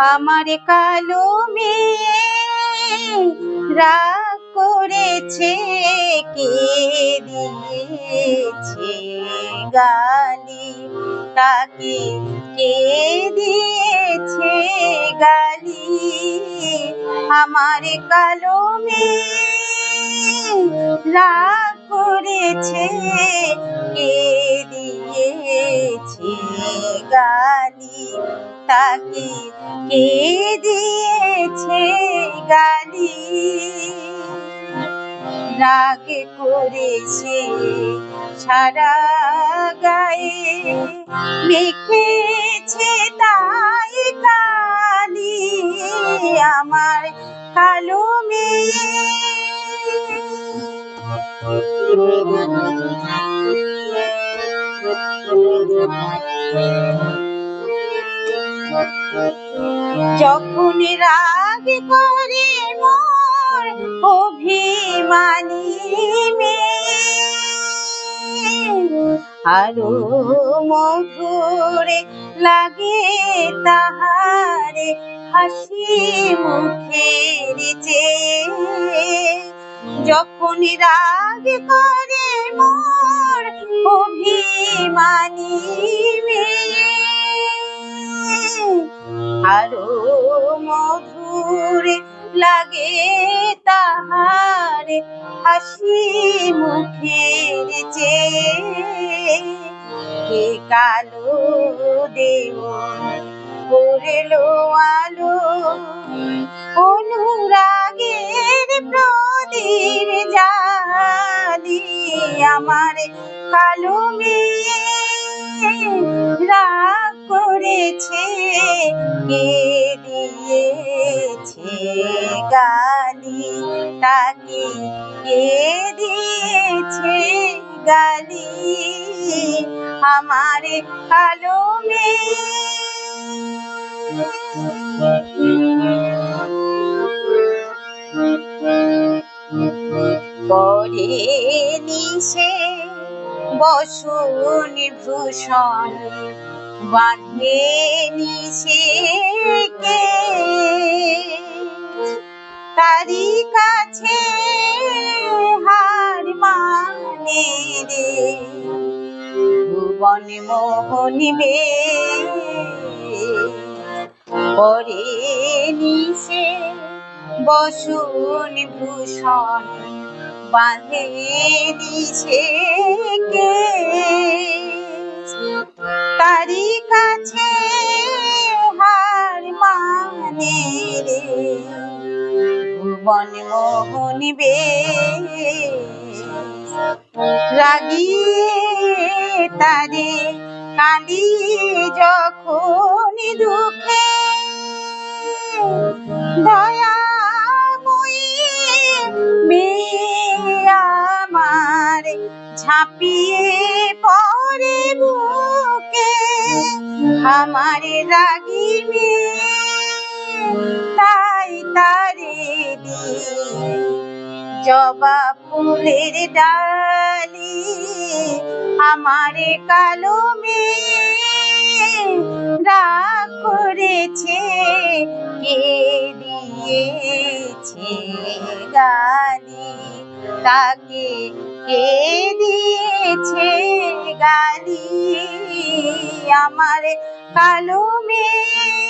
আমার কালো মেয়ে, রাগ করেছে কে দিয়েছে গালি, তাকে কে দিয়েছে গালি। আমার কালো মেয়ে, রাগ করেছে, কে দিয়েছে গালি? তাকে কে দিয়েছে গালি? রাগে করেছে সারা গায়ে, মেখেছে তাই কালি আমার কালো মেয়ে যখন রাগ করে মোর অভিমানী আরও মধুরে লাগে তাহারে হাসি মুখের চেয়ে। যখন রাগ করে মোর অভিমানী মেয়ে, আরও মধুর লাগে তাহার হাসি মুখের চেয়ে। কে কালো দেব করল আলো অনুরাগের প্রদীপ জালি আমার কালো মেয়ে রাগ করেছে, কে দিয়েছে গালি? তাকে কে দিয়েছে গালি? আমার কালো পরে নিশে বসুন ভূষণ। বাঁধে নিশে কে? তারি কাছে হার মানে রে। ভুবন মোহনিবে পরে নিশে বসুন ভূষণ। বাঁধে দিছে কে? তারি কাছে হার মানে রে। ভুবন মোহনিবে রাগিয়ে তারে কাঁদি যখন দুঃখে। দয়াময়ী ঝাঁপিয়ে পরে বুকে আমার রাগি মেয়ে। তাই তারে দি জবা ফুলের ডালি আমার কালো মেয়ে রাগ করেছে, কে দিয়েছে গালি? তাকে কে দিয়েছে গালি? আমার কালো মেয়ে